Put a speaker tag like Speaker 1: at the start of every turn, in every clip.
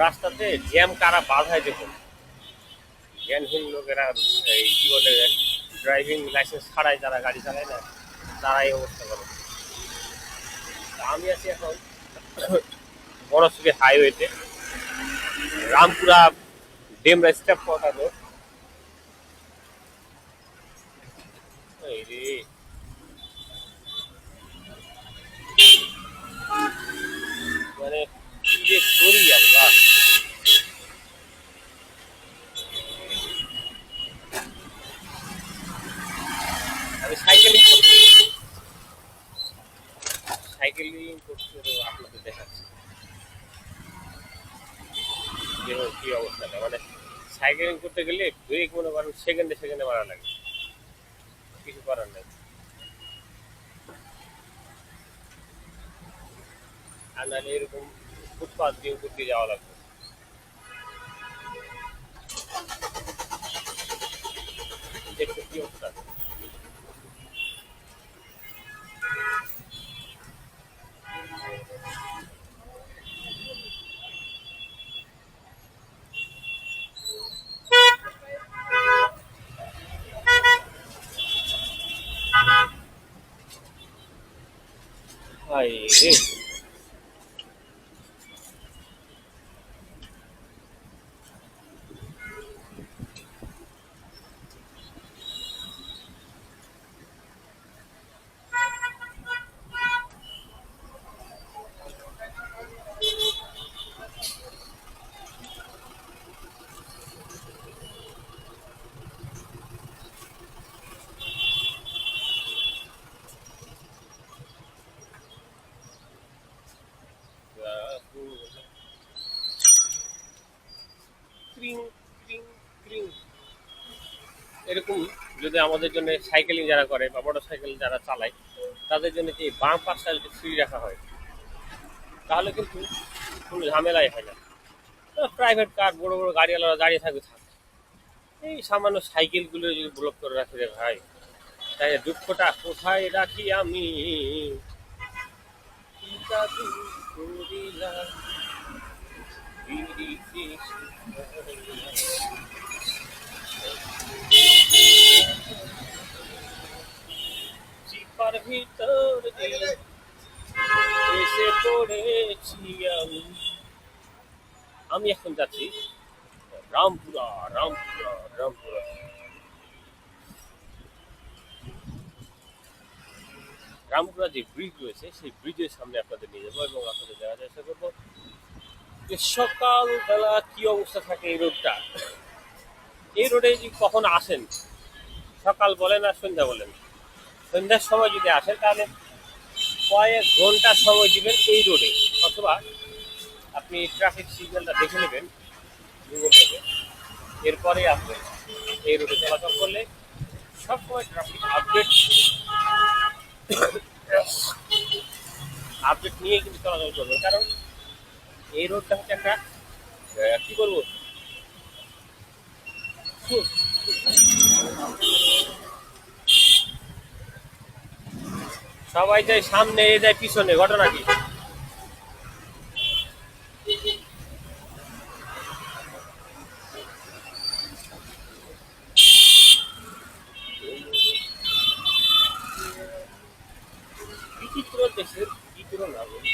Speaker 1: রাস্তাতে জ্যাম কারা বাধায় দেখুন। জ্ঞানহীন লোকেরা এই কি বলে ড্রাইভিং লাইসেন্স ছাড়াই যারা গাড়ি চালায় না তারা এই অবস্থা করে। তা আমি আছি এখন বড়শুলি হাইওয়েতে Rampura Demra staff quarter road এই রে মানে কি যে করি আমরা আমি সাইকেলিং করছি সাইকেলিং করছি তো আপনাদের দেখাচ্ছি। কি অবস্থাটা মানে সাইকেলিং করতে গেলে ব্রেক মনে করেন সেকেন্ডে সেকেন্ডে মারা লাগে। কিছু করার নেই। আর নাহলে এরকম ফুটপাথ দিয়ে উপর দিয়ে যাওয়া লাগবে। 诶 ক্রিং ক্রিং ক্রিং এরকম যদি আমাদের জন্য সাইকেলিং যারা করে বা মোটর সাইকেল যারা চালায়, তাদের জন্য যে বাম পাশটা যদি ফ্রি রাখা হয়? তাহলে কিন্তু কোনো ঝামেলাই হয় না। প্রাইভেট কার বড় বড় গাড়িওয়ালারা দাঁড়িয়ে থাকবে, থাক। এই সামান্য সাইকেলগুলো যদি ব্লক করে রাখে রে ভাই, তাই দুঃখটা কোথায় রাখি আমি? করিলাম? আমি। এখন যাচ্ছি রামপুরা রামপুরা রামপুরা। রামপুরা যে ব্রিজ রয়েছে, সেই ব্রিজের সামনে আপনাদের নিয়ে যাব এবং আপনাদের দেখা চেষ্টা করব। যে সকালবেলা কি অবস্থা থাকে এই রোডটা? এই রোডে যদি কখন আসেন? সকাল বলেন আর সন্ধ্যা বলেন। সন্ধ্যার সময় যদি আসেন, তাহলে কয়েক ঘণ্টা সময় দিবেন এই রোডে। অথবা আপনি ট্রাফিক সিগন্যালটা দেখে নেবেন গুগল এরপরে আসবেন এই রোডে চলাচল করলে সবসময় ট্রাফিক আপডেট আপডেট নিয়ে কিন্তু চলাচল করবেন। কারণ এই রোডটা হচ্ছে একটা কি বলব? সবাই যায় সামনে এ যায় পিছনে ঘটনা কি?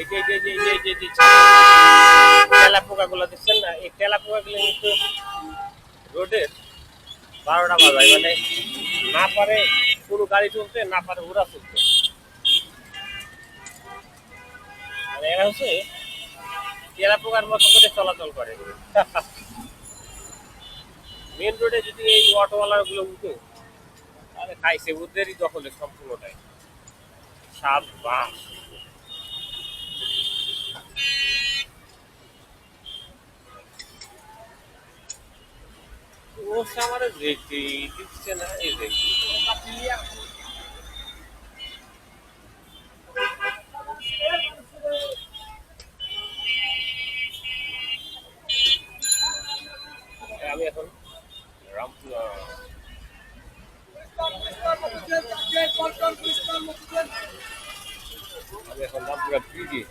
Speaker 1: এই যে যে যে না? এই তেলা পোকাগুলো কিন্তু রোডের বারোটা বাজায় মানে না পারে কোনো গাড়ি চলতে, না পারে ওরা চলতে। মানে এরা হচ্ছে তেলা পোকার মতো করে চলাচল করে। মেন রোডে যদি এই অটোওয়ালাগুলো উঠে, তাহলে খাইছে, ওদেরই দখলে সম্পূর্ণটাই। সাত বাস আমি এখন রামপুরা আমি এখন রামপুরা ব্রিজে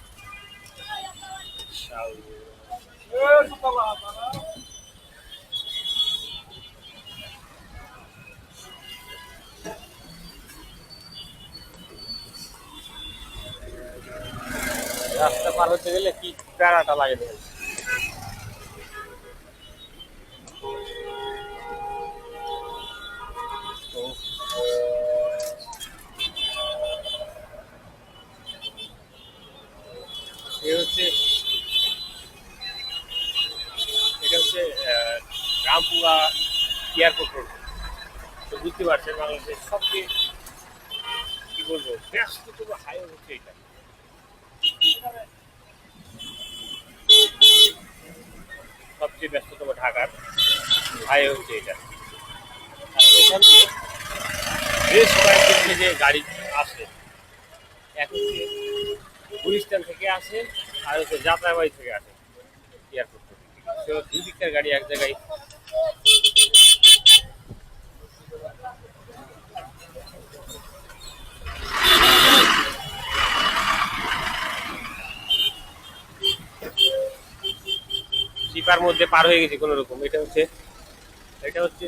Speaker 1: রাস্তা পার হতে গেলে কি প্যারাটা লাগে দেখেন। তো এ হচ্ছে রামপুরা এয়ারপোর্ট রোড তো বুঝতে পারছেন বাংলাদেশের সবচেয়ে, কি বলব, ব্যস্ততম হাইওয়ে হচ্ছে এটা। সবচেয়ে ব্যস্ততম ঢাকার হাইওয়ে হচ্ছে এটা। আর এখান থেকে বেশ কয়েকদিন থেকে গাড়ি আসে। এক হচ্ছে থেকে আসে আর হচ্ছে যাত্রাবাড়ি থেকে আসে। এয়ারপোর্ট থেকে। তো দুই দিককার গাড়ি এক জায়গায় চিপার মধ্যে পার হয়ে গেছে কোনো রকম এটা হচ্ছে এটা হচ্ছে